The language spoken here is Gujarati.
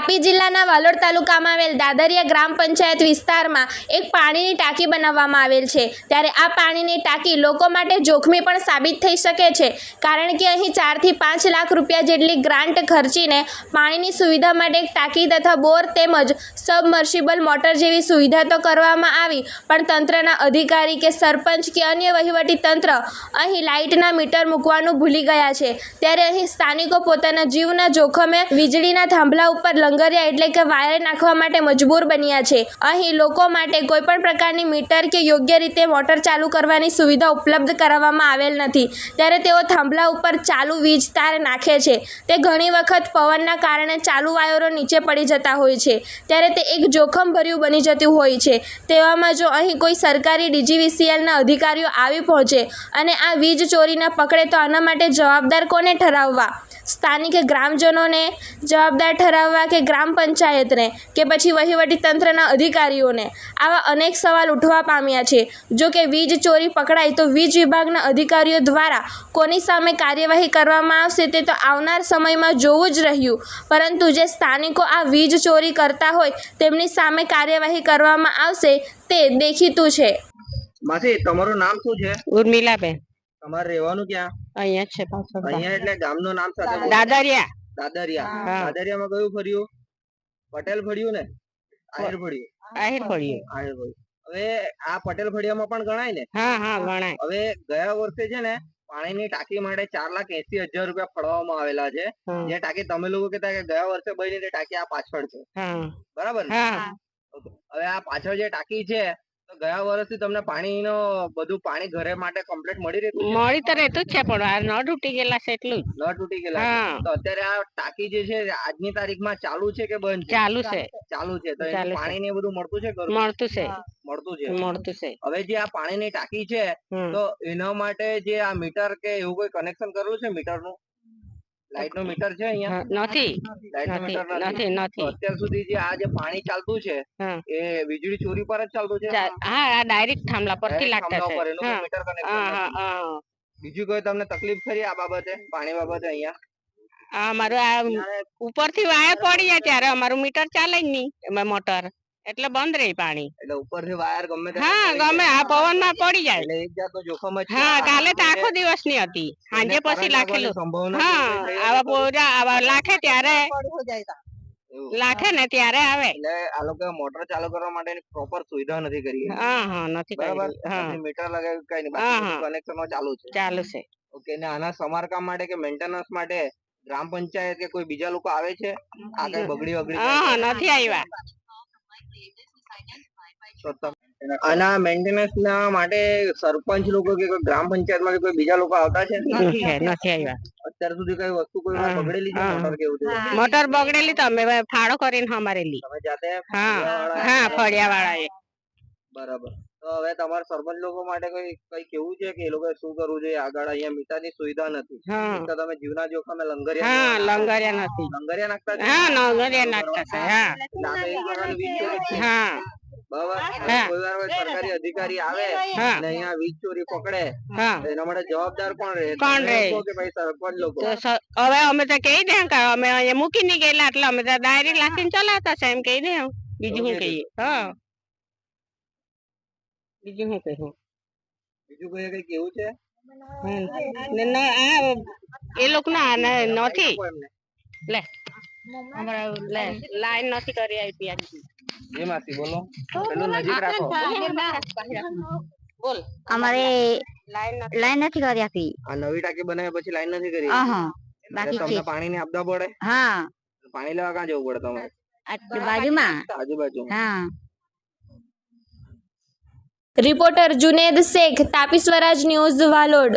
તાપી જિલ્લાના વાલોડ તાલુકામાં આવેલ દાદરિયા ગ્રામ પંચાયત વિસ્તારમાં એક પાણીની ટાંકી બનાવવામાં આવેલ છે. ત્યારે આ પાણીની ટાંકી લોકો માટે જોખમી પણ સાબિત થઈ શકે છે. કારણ કે અહીં ચારથી પાંચ લાખ રૂપિયા જેટલી ગ્રાન્ટ ખર્ચીને પાણીની સુવિધા માટે એક ટાંકી તથા બોર તેમજ સબમર્સિબલ મોટર જેવી સુવિધા તો કરવામાં આવી, પણ તંત્રના અધિકારી કે સરપંચ કે અન્ય વહીવટી તંત્ર અહીં લાઇટના મીટર મૂકવાનું ભૂલી ગયા છે. ત્યારે અહીં સ્થાનિકો પોતાના જીવના જોખમે વીજળીના થાંભલા ઉપર લંગરિયા એટલે કે વાયર નાખવા માટે મજબૂર બન્યા છે. અહીં લોકો માટે કોઈપણ પ્રકારની મીટર કે યોગ્ય રીતે મોટર ચાલુ કરવાની સુવિધા ઉપલબ્ધ કરાવવામાં આવેલ નથી. ત્યારે તેઓ થાંભલા ઉપર ચાલુ વીજ તાર નાખે છે. તે ઘણી વખત પવનના કારણે ચાલુ વાયરો નીચે પડી જતા હોય છે. ત્યારે તે એક જોખમભર્યું બની જતું હોય છે. તેવામાં જો અહીં કોઈ સરકારી ડીજીવીસીએલના અધિકારીઓ આવી પહોંચે અને આ વીજ ચોરીને પકડે તો આના માટે જવાબદાર કોને ઠરાવવા? સ્થાનિક ગ્રામજનોને જવાબદાર ઠરાવવા કે ગ્રામ પંચાયતને કે પછી વહીવટી તંત્રના અધિકારીઓને આવા અનેક સવાલ ઉઠવા પામ્યા છે. જો કે વીજ ચોરી પકડાય તો વીજ વિભાગના અધિકારીઓ દ્વારા કોની સામે કાર્યવાહી કરવામાં આવશે તે તો આવનાર સમયમાં જોવું જ રહ્યું. પરંતુ જે સ્થાનિકો આ વીજ ચોરી કરતા હોય તેમની સામે કાર્યવાહી કરવામાં આવશે તે દેખીતું છે. માસી તમારું નામ શું છે? ઉર્મિલાબેન. તમારે રહેવાનું ક્યાં? અહીંયા છે પાછળ અહીંયા એટલે ગામનું નામ સાથે. દાદરિયા. દાદરિયા. દાદરિયામાં કયું ફર્યું? પટેલ ફર્યું ને? આહિર ફર્યું. આહિર ફર્યું. આહિર ફર્યું. હવે આ પટેલ ફળિયામાં પણ ગણાય ને? હા હા ગણાય. હવે ગયા વર્ષે છે ને પાણીની ટાંકી માટે ચાર લાખ એસી હજાર રૂપિયા ફળવામાં આવેલા છે. જે ટાંકી તમે લોકો કહેતા કે ગયા વર્ષે બની ટાંકી આ પાછળ છે. બરાબર ને? હવે આ પાછળ જે ટાંકી છે ગયા વર્ષથી તમને પાણીનો બધું પાણી ઘરે માટે કમ્પ્લીટ મળી રહેતું મળી તો રહેતું જ છે પણ આ ન તૂટી ગયેલા છે એટલું ન તૂટી ગયેલા છે? તો અત્યારે આ ટાંકી જે છે આજની તારીખમાં ચાલુ છે કે બંધ છે? ચાલુ છે. ચાલુ છે. તો ચાલુ એનું છે. પાણી ને એ બધું મળતું છે ઘરમાં? મળતું છે. મળતું છે. મળતું છે. હવે જે આ પાણીની ટાંકી છે હમ. તો એના માટે જે આ મીટર કે એવું કોઈ કનેક્શન કરેલું છે મીટરનું લાઈટનું મીટર છે અહીંયા? નથી. નથી. નથી અત્યાર સુધી જે આ જે પાણી ચાલતું છે એ વીજળી ચોરી પર જ ચાલતું છે? હા આ ડાયરેક્ટ થાંભલા પરથી લાગતા છે. મીટર. હા બીજું કોઈ તમને તકલીફ ખરી આ બાબતે પાણી બાબતે અહીંયા? આ અમારું આ ઉપરથી વાયર પડી જાય ત્યારે અમારું મીટર ચાલે જ નહીં મોટર. એટલે બંધ રહી પાણી. એટલે ઉપરથી વાયર ગમે હા ગમે. આ પવનમાં પડી જાય. એટલે એક જાતનું જોખમ જ હા કાલે તો આખો દિવસની હતી. સાંજે પછી લાખેલું હા આવા? પોરા આવા લાખે ત્યારે લાખે ને ત્યારે આવે. એટલે આ લોકો મોટર ચાલુ કરવા માટેની પ્રોપર સુવિધા નથી કરી હા હા નથી બરાબર? મીટર લગાવ્યું કઈ નહીં. બાકી કનેક્શનો ચાલુ છે. ચાલુ છે. ઓકે ને આના સમારકામ માટે કે મેન્ટેનન્સ માટે ગ્રામ પંચાયત કે કોઈ બીજા લોકો આવે છે? આ કઈ બગડી વગડી હા નથી આવ્યા. તો તમે મેન્ટેનન્સ ના માટે સરપંચ લોકો કે કોઈ ગ્રામ પંચાયતમાંથી કોઈ બીજા લોકો આવતા છે? નથી આવ્યા. અત્યાર સુધી કઈ વસ્તુ કોઈ બગડેલી છે? મોટર કે એવું મોટર બગડેલી તો અમે ફાળો કરીને હમારેલી તમે જાતે હા ફળિયાવાળા હા ફળિયા વાળા એ બરાબર. તો હવે તમારા સરપંચ લોકો માટે કઈ કઈ કેવું છે કે એ લોકો શું કરવું જોઈએ? આગળ અહીંયા મીઠાની સુવિધા નથી. તો તમે જીવના જોખમે લંગરિયા હા લંગરિયા નથી લંગરિયા નાખતા? હા લંગરિયા નાખતા છે હા. હા. સરકારી અધિકારી આવે અને અહીંયા વીજ ચોરી પકડે એના માટે જવાબદાર કોણ રહે? કોણ રહે? કે ભાઈ સરપંચ લોકો. હવે અમે તો કહી દે કે અમે અહીંયા મૂકી નહીં ગયેલા એટલે અમે તો ડાયરેક્ટ લાખીને ચલાવતા છે એમ કહી દે. બીજું શું કહીએ? હા. બીજું શું કહીએ બીજું કોઈ કઈ કેવું છે? હમ. ને ન- આ એ લોકો ના નથી. આપો એમને. લે અમારા લે લાઈન નથી કરી આપી આજી. જે માસી બોલો પેલું નજીક રાખો. બોલ. અમારે લાઈન નથી. લાઈન નથી કરી આપી. આ નવી ટાંકી બનાવ્યા પછી લાઈન નથી કરી. આહા એટલે બાકી તમને છે. પાણીની આપદા પડે? હા. પાણી લેવા ક્યાં જવું પડે તમારે? આ બાજુમાં. આજુબાજુ. હા. Reporter Juned Shaikh Tapi Swaraj news Valod.